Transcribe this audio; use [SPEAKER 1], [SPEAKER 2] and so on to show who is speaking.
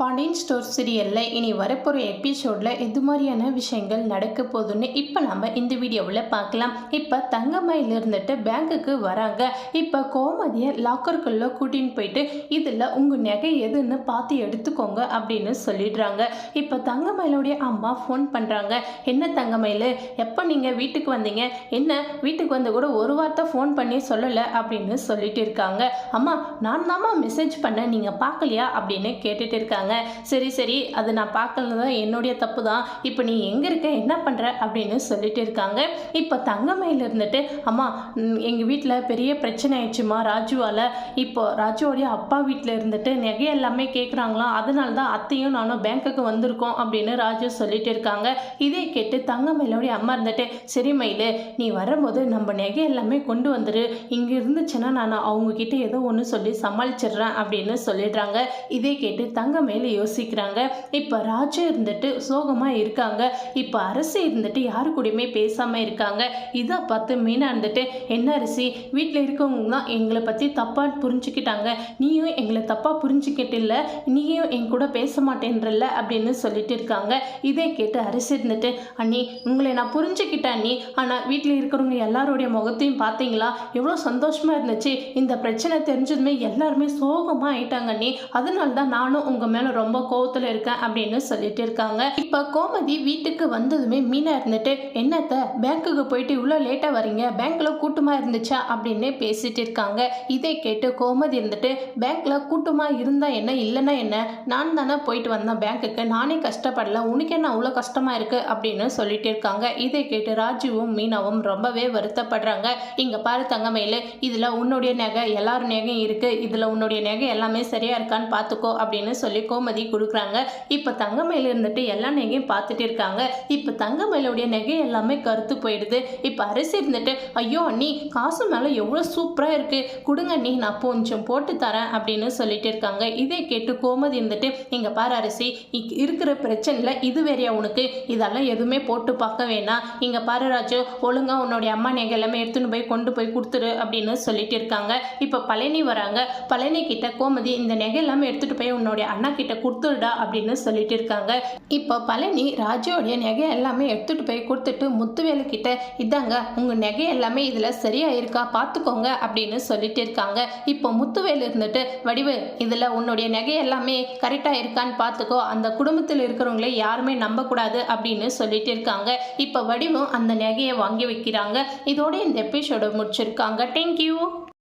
[SPEAKER 1] Pandian store சீரியலில் இனி வரப்போகிற எபிசோடில் எது மாதிரியான விஷயங்கள் நடக்க போகுதுன்னு இப்போ நம்ம இந்த வீடியோவில் பார்க்கலாம். இப்போ தங்கமயில் இருந்துட்டு பேங்க்குக்கு வராங்க. இப்போ கோமதியை லாக்கருக்குள்ளே கூட்டின்னு போயிட்டு இதில் உங்கள் நகை எதுன்னு பார்த்து எடுத்துக்கோங்க அப்படின்னு சொல்லிடுறாங்க. இப்போ தங்கமயிலுடைய அம்மா ஃபோன் பண்ணுறாங்க என்ன தங்கமயில் எப்போ நீங்கள் வீட்டுக்கு வந்தீங்க? என்ன வீட்டுக்கு வந்து கூட ஒரு வார்த்தை ஃபோன் பண்ணி சொல்லலை? அப்படின்னு சொல்லிட்டு இருக்காங்க. அம்மா நான் தாம்மா மெசேஜ் பண்ணேன். நீங்கள் பார்க்கலையா? அப்படின்னு கேட்டுட்டு இருக்காங்க. சரி சரி அது நான் பார்க்கலன்னு தான் என்னுடைய தப்பு தான் இப்போ நீ எங்கே இருக்க? என்ன பண்ணுற அப்படின்னு சொல்லிட்டு இருக்காங்க. இப்போ தங்கமையில் இருந்துட்டு அம்மா எங்கள் வீட்டில் பெரிய பிரச்சனை ஆயிடுச்சுமா ராஜுவால்? இப்போ ராஜுவோடைய அப்பா வீட்டில் இருந்துட்டு நகை எல்லாமே கேட்குறாங்களாம் அதனால தான் அத்தையும் நானும் பேங்க்குக்கு வந்திருக்கோம் அப்படின்னு ராஜு சொல்லிட்டு இருக்காங்க. இதே கேட்டு தங்கமயிலோடைய அம்மா இருந்துட்டு சரி மயிலு நீ வரும்போது நம்ம நகை எல்லாமே கொண்டு வந்துரு. இங்கே இருந்துச்சுன்னா நான் அவங்கக்கிட்ட ஏதோ ஒன்று சொல்லி சமாளிச்சிடுறேன் அப்படின்னு சொல்லிடுறாங்க. இதே கேட்டு தங்கமயில் யோசிக்கிறாங்க. இப்போ ராஜா இருந்துட்டு சோகமாக இருக்காங்க. இப்போ அரசு இருந்துட்டு யாரு கூடயுமே பேசாமல் இருக்காங்க. இதை பார்த்து மீனா இருந்துட்டு என்ன அரிசி வீட்டில் இருக்கவங்க தான் எங்களை பற்றி தப்பாக புரிஞ்சுக்கிட்டாங்க. நீயும் எங்களை தப்பாக புரிஞ்சுக்கிட்டில்ல. நீயும் என் கூட பேச மாட்டேன்றல்ல அப்படின்னு சொல்லிட்டு இருக்காங்க. இதே கேட்டு அரிசி இருந்துட்டு அண்ணி உங்களை நான் புரிஞ்சுக்கிட்டேன் அண்ணி. ஆனால் வீட்டில் இருக்கிறவங்க எல்லாருடைய முகத்தையும் பார்த்தீங்களா? எவ்வளோ சந்தோஷமாக இருந்துச்சு. இந்த பிரச்சனை தெரிஞ்சதுமே எல்லாருமே சோகமாக ஆயிட்டாங்க அண்ணி. அதனால தான் நானும் உங்கள் மேலே ரொம்ப கோவத்தில் இருக்கேன் அப்படின்னு சொல்லிட்டு இருக்காங்க. இப்போ கோமதி வீட்டுக்கு வந்ததுமே மீனா இருந்துட்டு என்னத்த பேங்க்குக்கு போயிட்டு இவ்வளோ லேட்டாக வரீங்க? பேங்க்கில் கூட்டமாக இருந்துச்சா? அப்படின்னு பேசிட்டு இருக்காங்க. இதை கேட்டு கோமதி இருந்துட்டு பேங்க்கில் கூட்டமாக இருந்தால் என்ன இல்லைன்னா என்ன? நான் தானே போயிட்டு வந்தேன் பேங்க்குக்கு நானே கஷ்டப்படல. உனக்கு என்ன அவ்வளோ கஷ்டமாக இருக்குது அப்படின்னு சொல்லிட்டு இருக்காங்க. இதை கேட்டு ராஜுவும் மீனாவும் ரொம்பவே வருத்தப்படுறாங்க. இங்கே பாரு தங்கமையில் இதில் உன்னுடைய நகை எல்லாரும் நகையும் இருக்குது இதில் உன்னுடைய நகை எல்லாமே சரியாக இருக்கான்னு பார்த்துக்கோ அப்படின்னு சொல்லி கோமதி கொடுக்குறாங்க. இப்போ தங்கமயில் இருந்துட்டு எல்லா நகையும் பார்த்துட்டு இருக்காங்க. இப்போ தங்கமயிலுடைய நகை எல்லாமே கருத்து போயிடுது. இப்போ அரிசி இருந்துட்டு ஐயோ அண்ணி காசு மேலே எவ்வளோ சூப்பராக இருக்குது கொடுங்க அண்ணி நான் கொஞ்சம் போட்டு தரேன் அப்படின்னு சொல்லிட்டு இருக்காங்க. இதை கேட்டு கோமதி இருந்துட்டு இங்கே பாரு அரிசி இருக்கிற பிரச்சனையில் இது வேறையா உனக்கு? இதெல்லாம் எதுவுமே போட்டு பார்க்க வேணாம். இங்கே பாரு ராஜு ஒழுங்காக உன்னுடைய அம்மா நகை எல்லாமே எடுத்துன்னு போய் கொண்டு போய் கொடுத்துரு அப்படின்னு சொல்லிட்டு இருக்காங்க. இப்போ பழனி வராங்க. பழனி கிட்ட கோமதி இந்த நகை எல்லாமே எடுத்துகிட்டு போய் உன்னுடைய அண்ணா கிட்ட கொடுத்துடுடா அப்படின்னு சொல்லிட்டு இருக்காங்க. இப்போ பழனி ராஜுவோடைய நகை எல்லாமே எடுத்துட்டு போய் கொடுத்துட்டு முத்துவேலு கிட்ட இதாங்க உங்க நகை எல்லாமே இதுல சரியா இருக்கா பார்த்துக்கோங்க அப்படின்னு சொல்லிட்டு இருக்காங்க. இப்போ முத்துவேலு இருந்துட்டு வடிவு இதுல உன்னுடைய நகை எல்லாமே கரெக்டா இருக்கான்னு பார்த்துக்கோ அந்த குடும்பத்தில் இருக்கிறவங்களே யாருமே நம்பக்கூடாது அப்படின்னு சொல்லிட்டு இருக்காங்க. இப்போ வடிவும் அந்த நகையை வாங்கி வைக்கிறாங்க. இதோட இந்த எபிசோட முடிச்சிருக்காங்க. தேங்க்யூ